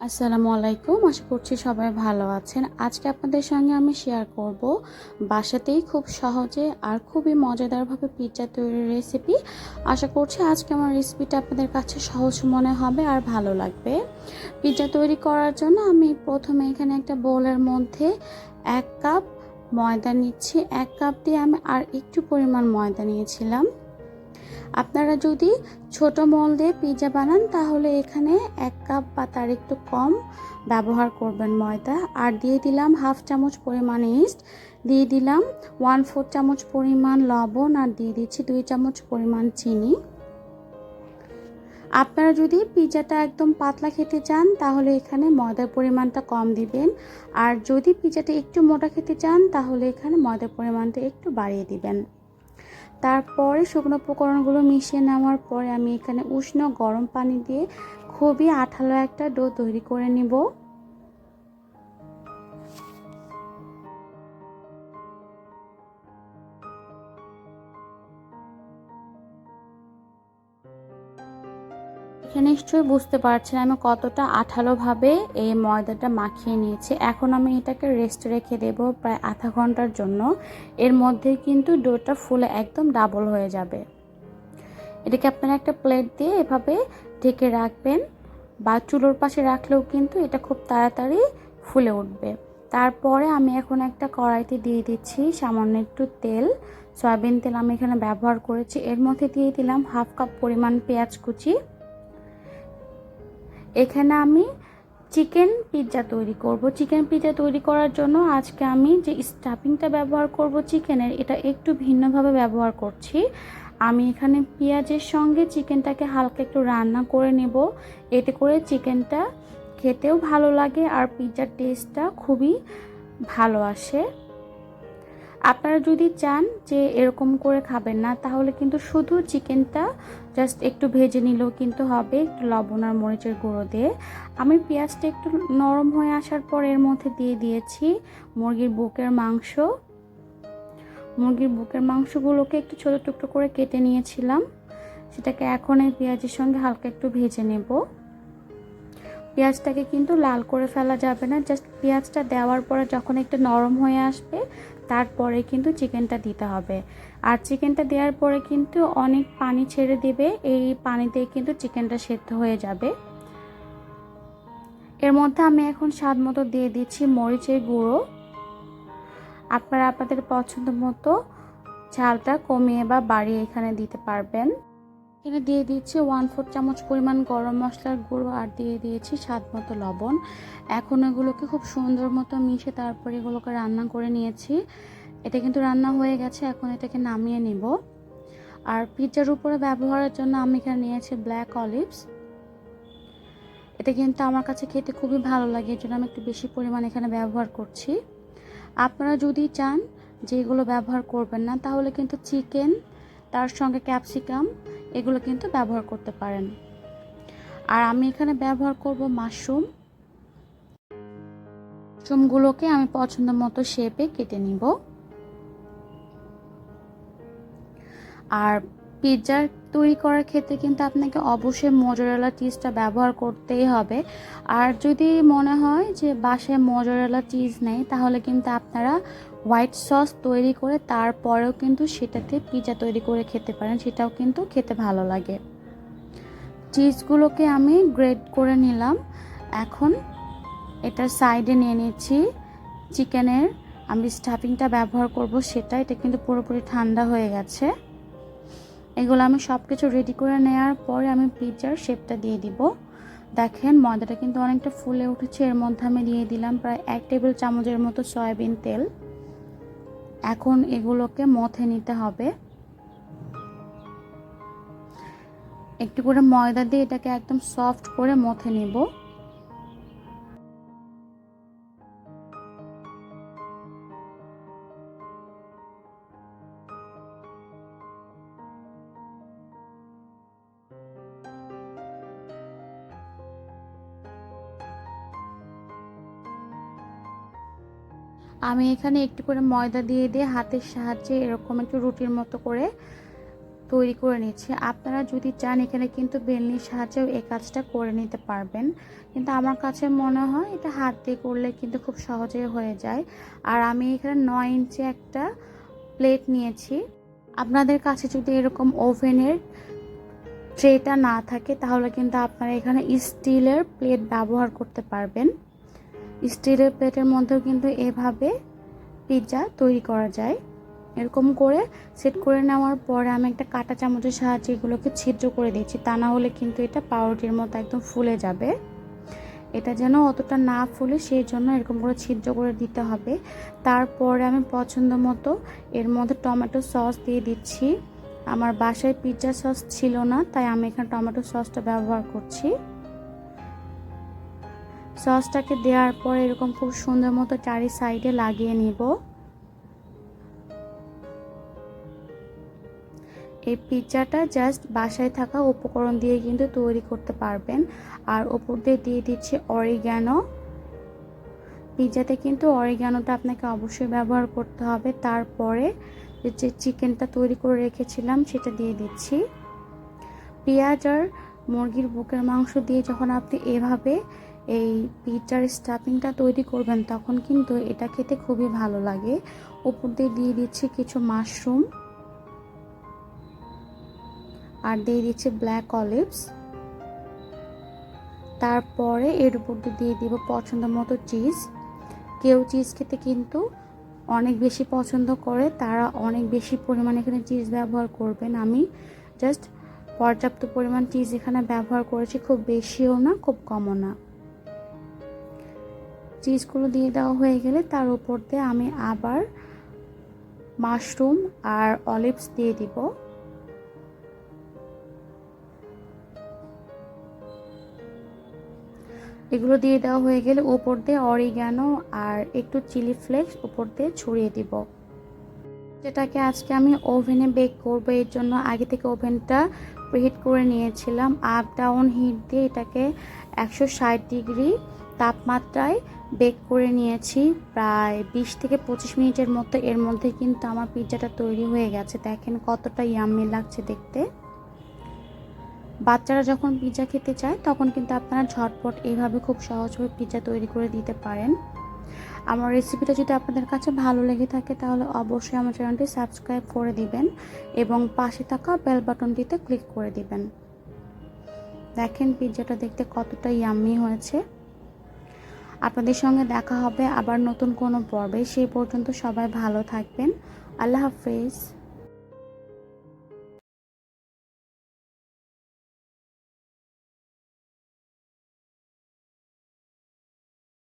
আসসালামু আলাইকুম। আশা করছি সবাই ভালো আছেন। আজকে আপনাদের সঙ্গে আমি শেয়ার করব বাসাতেই খুব সহজে আর খুবই মজাদারভাবে পিৎজা তৈরির রেসিপি আশা করছি আজকে আমার রেসিপিটা আপনাদের কাছে সহজ মনে হবে আর ভালো লাগবে। পিৎজা তৈরি করার জন্য আমি প্রথমে এখানে একটা বোলের মধ্যে এক কাপ ময়দা নিচ্ছি। এক কাপ দিয়ে আমি আর একটু পরিমাণ ময়দা নিয়েছিলাম। আপনারা যদি ছোট মল দিয়ে পিৎজা বানান, তাহলে এখানে এক কাপ বা তার একটু কম ব্যবহার করবেন ময়দা। আর দিয়ে দিলাম হাফ চামচ পরিমাণ ইস্ট, দিয়ে দিলাম ওয়ান ফোর চামচ পরিমাণ লবণ, আর দিয়ে দিচ্ছি দুই চামচ পরিমাণ চিনি। আপনারা যদি পিৎজাটা একদম পাতলা খেতে চান, তাহলে এখানে ময়দার পরিমাণটা কম দিবেন। আর যদি পিৎজাটা একটু মোটা খেতে চান, তাহলে এখানে ময়দার পরিমাণটা একটু বাড়িয়ে দিবেন। তারপরে শুকনো উপকরণগুলো মিশিয়ে নেওয়ার পরে আমি এখানে উষ্ণ গরম পানি দিয়ে খুবই আঠালো একটা ডো তৈরি করে নিব। এখানে নিশ্চয়ই বুঝতে পারছেন, আমি কতটা আঠালোভাবে এই ময়দাটা মাখিয়ে নিয়েছি। এখন আমি এটাকে রেস্টে রেখে দেব প্রায় আধা ঘণ্টার জন্য। এর মধ্যে কিন্তু ডোটা ফুলে একদম ডাবল হয়ে যাবে। এটাকে আপনারা একটা প্লেট দিয়ে এভাবে ঢেকে রাখবেন বা চুলোর পাশে রাখলেও কিন্তু এটা খুব তাড়াতাড়ি ফুলে উঠবে। তারপরে আমি এখন একটা কড়াইতে দিয়ে দিচ্ছি সামান্য একটু তেল। সয়াবিন তেল আমি এখানে ব্যবহার করেছি। এর মধ্যে দিয়ে দিলাম হাফ কাপ পরিমাণ পেঁয়াজ কুচি। এখানে আমি চিকেন পিৎজা তৈরি করব। চিকেন পিৎজা তৈরি করার জন্য আজকে আমি যে স্টাফিংটা ব্যবহার করব চিকেনের, এটা একটু ভিন্নভাবে ব্যবহার করছি। আমি এখানে পেঁয়াজের সঙ্গে চিকেনটাকে হালকা একটু রান্না করে নেব। এতে করে চিকেনটা খেতেও ভালো লাগে আর পিৎজার টেস্টটা খুবই ভালো আসে। আপনারা যদি চান যে এরকম করে খাবেন না, তাহলে কিন্তু শুধু চিকেনটা জাস্ট একটু ভেজে নিলেও কিন্তু হবে, একটু লবণ আর মরিচের গুঁড়ো দিয়ে। আমি পেঁয়াজটা একটু নরম হয়ে আসার পর এর মধ্যে দিয়ে দিয়েছি মুরগির বুকের মাংস। মুরগির বুকের মাংসগুলোকে একটু ছোটো টুকরো করে কেটে নিয়েছিলাম। সেটাকে এখন এই পেঁয়াজের সঙ্গে হালকা একটু ভেজে নেব। পেঁয়াজটাকে কিন্তু লাল করে ফেলা যাবে না জাস্ট পেঁয়াজটা দেওয়ার পরে যখন একটু নরম হয়ে আসবে তারপরে কিন্তু চিকেনটা দিতে হবে। আর চিকেনটা দেওয়ার পরে কিন্তু অনেক পানি ছেড়ে দেবে, এই পানিতেই কিন্তু চিকেনটা সেদ্ধ হয়ে যাবে। এর মধ্যে আমি এখন স্বাদ মতো দিয়ে দিচ্ছি মরিচের গুঁড়ো। আপনারা আপনাদের পছন্দ মতো ঝালটা কমিয়ে বা বাড়িয়ে এখানে দিতে পারবেন। এখানে দিয়ে দিচ্ছি ওয়ান ফোর চামচ পরিমাণ গরম মশলার গুঁড়ো আর দিয়ে দিয়েছি স্বাদ মতো লবণ। এখন এগুলোকে খুব সুন্দর মতো মিশে তারপরে এগুলোকে রান্না করে নিয়েছি। এটা কিন্তু রান্না হয়ে গেছে, এখন এটাকে নামিয়ে নিব। আর পিৎজার উপরে ব্যবহারের জন্য আমি এখানে নিয়েছি ব্ল্যাক অলিভস এটা কিন্তু আমার কাছে খেতে খুবই ভালো লাগে এর জন্য আমি একটু বেশি পরিমাণ এখানে ব্যবহার করছি। আপনারা যদি চান যে এগুলো ব্যবহার করবেন না, তাহলে কিন্তু চিকেন, তার সঙ্গে ক্যাপসিকাম এগুলো কিন্তু ব্যবহার করতে পারেন। আর আমি এখানে ব্যবহার করব মাশরুম। মাশরুমগুলোকে আমি পছন্দ মতো শেপে কেটে নিব। আর পিৎজার তৈরি করার ক্ষেত্রে কিন্তু আপনাকে অবশ্যই মোজরেলা চিজটা ব্যবহার করতেই হবে। আর যদি মনে হয় যে বাসায় মোজরেলা চিজ নেই, তাহলে কিন্তু আপনারা হোয়াইট সস তৈরি করে তারপরেও কিন্তু সেটাতে পিৎজা তৈরি করে খেতে পারেন, সেটাও কিন্তু খেতে ভালো লাগে। চিজগুলোকে আমি গ্রেড করে নিলাম। এখন এটার সাইডে নিয়ে নিচ্ছি। চিকেনের আমি স্টাফিংটা ব্যবহার করব সেটা, এটা কিন্তু পুরোপুরি ঠান্ডা হয়ে গেছে। এগুলো আমি সব কিছু রেডি করে নেওয়ার পরে আমি পিৎজার শেপটা দিয়ে দিব। দেখেন, ময়দাটা কিন্তু অনেকটা ফুলে উঠেছে। এর মধ্যে আমি দিয়ে দিলাম প্রায় এক টেবিল চামচের মতো সয়াবিন তেল। এখন এগুলোকে মথে নিতে হবে। একটু করে ময়দা দিয়ে এটাকে একদম সফট করে মথে নেব। আমি এখানে একটু করে ময়দা দিয়ে দিয়ে হাতের সাহায্যে এরকম একটু রুটির মতো করে তৈরি করে নিচ্ছি। আপনারা যদি চান এখানে কিন্তু বেলনির সাহায্যেও এই কাজটা করে নিতে পারবেন। কিন্তু আমার কাছে মনে হয় এটা হাত দিয়ে করলে কিন্তু খুব সহজেই হয়ে যায়। আর আমি এখানে নয় ইঞ্চি একটা প্লেট নিয়েছি। আপনাদের কাছে যদি এরকম ওভেনের ট্রেটা না থাকে, তাহলে কিন্তু আপনারা এখানে স্টিলের প্লেট ব্যবহার করতে পারবেন। স্টিলের প্লেটের মধ্যেও কিন্তু এভাবে পিৎজা তৈরি করা যায়। এরকম করে সেট করে নেওয়ার পরে আমি একটা কাঁটা চামচের সাহায্যে এগুলোকে ছিদ্র করে দিচ্ছি তা না হলে কিন্তু এটা পাউরুটির মতো একদম ফুলে যাবে। এটা যেন অতটা না ফুলে সেই জন্য এরকম করে ছিদ্র করে দিতে হবে। তারপরে আমি পছন্দ মতো এর মধ্যে টমেটো সস দিয়ে দিচ্ছি। আমার বাসায় পিৎজা সস ছিল না, তাই আমি এখানে টমেটো সসটা ব্যবহার করছি। সসটাকে দেওয়ার পর এরকম খুব সুন্দর মতো চারি সাইডে লাগিয়ে নিব। এই পিৎজাটা জাস্ট বাসায় থাকা উপকরণ দিয়ে কিন্তু তৈরি করতে পারবেন। আর ওপর দিয়ে দিয়ে দিচ্ছি অরিগ্যানো। পিৎজাতে কিন্তু অরিগ্যানোটা আপনাকে অবশ্যই ব্যবহার করতে হবে। তারপরে যে চিকেনটা তৈরি করে রেখেছিলাম সেটা দিয়ে দিচ্ছি। পেঁয়াজ আর মুরগির বুকের মাংস দিয়ে যখন আপনি এভাবে এই পিৎজার স্টাফিংটা তৈরি করবেন, তখন কিন্তু এটা খেতে খুবই ভালো লাগে। উপর দিয়ে দিয়ে দিচ্ছি কিছু মাশরুম আর দিয়ে দিচ্ছি ব্ল্যাক অলিভস তারপরে এর উপর দিয়ে দিব পছন্দ মতো চিজ কেউ চিজ খেতে কিন্তু অনেক বেশি পছন্দ করে, তারা অনেক বেশি পরিমাণে এখানে চিজ ব্যবহার করবেন। আমি জাস্ট পর্যাপ্ত পরিমাণ চিজ এখানে ব্যবহার করেছি, খুব বেশিও না, খুব কমও না। চিজগুলো দিয়ে দেওয়া হয়ে গেলে তার উপর দিয়ে আমি আবার মাশরুম আর অলিভস দিয়ে দিব। এগুলো দিয়ে দেওয়া হয়ে গেলে উপর দিয়ে অরিগ্যানো আর একটু চিলি ফ্লেক্স উপর দিয়ে ছড়িয়ে দিব। যেটাকে আজকে আমি ওভেনে বেক করব, এর জন্য আগে থেকে ওভেনটা প্রিহিট করে নিয়েছিলাম। আপ ডাউন হিট দিয়ে এটাকে একশো ষাট ডিগ্রি তাপমাত্রায় বেক করে নিয়েছি। প্রায় বিশ থেকে পঁচিশ মিনিটের মতো এর মধ্যে কিন্তু আমার পিৎজাটা তৈরি হয়ে গেছে। দেখেন কতটা ইয়াম্মি লাগছে দেখতে। বাচ্চারা যখন পিৎজা খেতে চায়, তখন কিন্তু আপনারা ঝটপট এইভাবে খুব সহজভাবে পিৎজা তৈরি করে দিতে পারেন। আমার রেসিপিটা যদি আপনাদের কাছে ভালো লেগে থাকে, তাহলে অবশ্যই আমার চ্যানেলটি সাবস্ক্রাইব করে দিবেন এবং পাশে থাকা বেল বাটনটিতে ক্লিক করে দিবেন। দেখেন পিৎজাটা দেখতে কতটা ইয়াম্মি হয়েছে। আপনাদের সঙ্গে দেখা হবে আবার নতুন কোনো পর্বে। সেই পর্যন্ত সবাই ভালো থাকবেন। আল্লাহ হাফেজ।